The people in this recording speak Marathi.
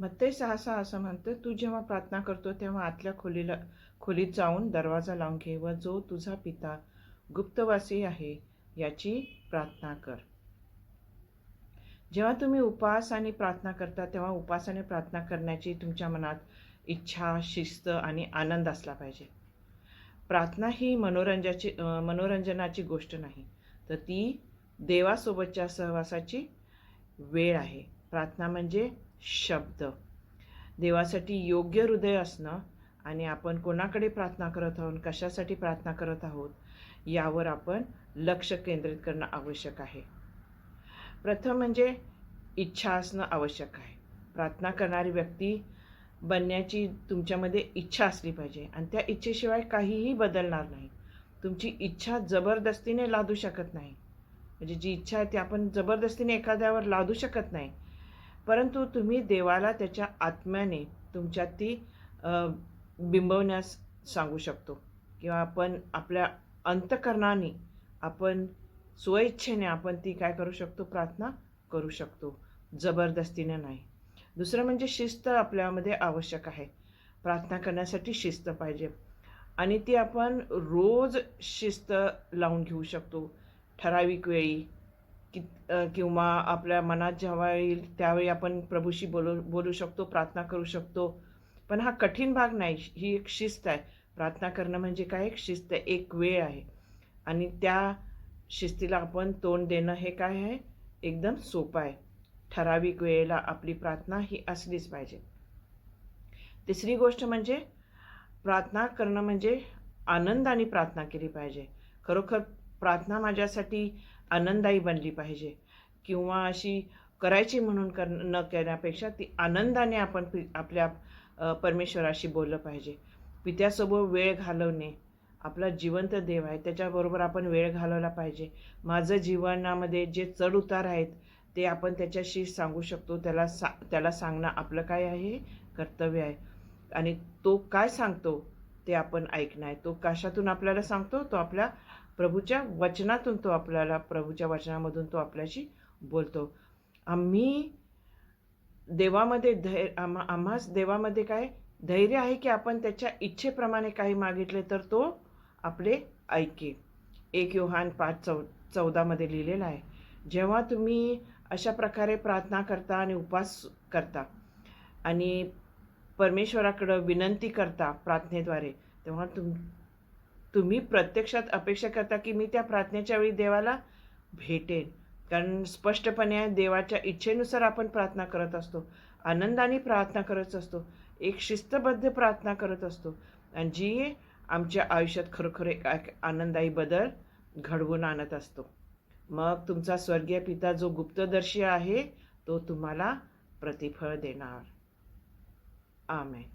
मत्ते सहासा असं म्हणतं तू जेव्हा प्रार्थना करतो तेव्हा आतल्या खोलीला खोलीत जाऊन दरवाजा लावून घे व जो तुझा पिता गुप्तवासी आहे याची प्रार्थना कर. जेव्हा तुम्ही उपास आणि प्रार्थना करता तेव्हा उपासाने प्रार्थना करण्याची तुमच्या मनात इच्छा शिस्त आणि आनंद असला पाहिजे. प्रार्थना ही मनोरंजाची मनोरंजनाची गोष्ट नाही तर ती देवासोबतच्या सहवासाची वेळ आहे. प्रार्थना म्हणजे शब्द. देवासाठी योग्य हृदय असणं आणि आपण कोणाकडे प्रार्थना करत आहोत कशासाठी प्रार्थना करत आहोत यावर आपण लक्ष केंद्रित करणं आवश्यक आहे. प्रथम म्हणजे इच्छा असणं आवश्यक आहे. प्रार्थना करणारी व्यक्ती बनण्याची तुमच्यामध्ये इच्छा असली पाहिजे आणि त्या इच्छेशिवाय काहीही बदलणार नाही. तुमची इच्छा जबरदस्तीने लादू शकत नाही. म्हणजे जी इच्छा आहे ती आपण जबरदस्तीने एखाद्यावर लादू शकत नाही. परंतु तुम्ही देवाला त्याच्या आत्म्याने तुमच्यात ती बिंबवण्यास सांगू शकतो. किंवा आपण आपल्या अंतकरणाने आपण स्वइच्छेने आपण ती काय करू शकतो? प्रार्थना करू शकतो. जबरदस्तीने नाही. दुसरं म्हणजे शिस्त आपल्यामध्ये आवश्यक आहे. प्रार्थना करण्यासाठी शिस्त पाहिजे. आणि ती आपण रोज शिस्त लावून घेऊ शकतो. ठराविक वेळी कि किंवा आपल्या मनात जेव्हा येईल त्यावेळी आपण प्रभूशी बोलू बोलू शकतो प्रार्थना करू शकतो. पण हा कठीण भाग नाही ही एक शिस्त आहे. प्रार्थना करणं म्हणजे काय? एक शिस्त आहे एक वेळ आहे. आणि त्या शिस्तीला आपण तोंड देणं हे काय आहे? एकदम सोपं आहे. ठराविक वेळेला आपली प्रार्थना ही असलीच पाहिजे. तिसरी गोष्ट म्हणजे प्रार्थना करणं म्हणजे आनंदाने प्रार्थना केली पाहिजे. खरोखर प्रार्थना माझ्यासाठी आनंदायी बनली पाहिजे. किंवा अशी करायची म्हणून कर न करण्यापेक्षा ती आनंदाने आपण पि आपल्या परमेश्वराशी बोललं पाहिजे. पित्यासोबत वेळ घालवणे आपला जिवंत देव आहे. त्याच्याबरोबर आपण वेळ घालवला पाहिजे. माझं जीवनामध्ये जे चढउतार आहेत ते आपण त्याच्याशी सांगू शकतो. त्याला सा त्याला सांगणं आपलं काय आहे? कर्तव्य आहे. आणि तो काय सांगतो ते आपण ऐकणं आहे. तो कशातून आपल्याला सांगतो? तो आपल्या प्रभूच्या वचनातून तो आपल्याला प्रभूच्या वचनामधून तो आपल्याशी बोलतो. आम्ही देवामध्ये धै आम्हा आम्हाच देवामध्ये काय धैर्य आहे की आपण त्याच्या इच्छेप्रमाणे काही मागितले तर तो आपले ऐके. एक योहान पाच चौ चौदामध्ये लिहिलेलं आहे जेव्हा तुम्ही अशा प्रकारे प्रार्थना करता आणि उपास करता आणि परमेश्वराकडं विनंती करता प्रार्थनेद्वारे तेव्हा तुम तुम्ही प्रत्यक्षात अपेक्षा करता की मी त्या प्रार्थनेच्या वेळी देवाला भेटेन. कारण स्पष्टपणे देवाच्या इच्छेनुसार आपण प्रार्थना करत असतो. आनंदाने प्रार्थना करत असतो. एक शिस्तबद्ध प्रार्थना करत असतो. आणि जी आमच्या आयुष्यात खरोखर एक आनंदायी बदल घडवून आणत असतो. मग तुमचा स्वर्गीय पिता जो गुप्तदर्शी आहे तो तुम्हाला प्रतिफळ देणार. आमेन.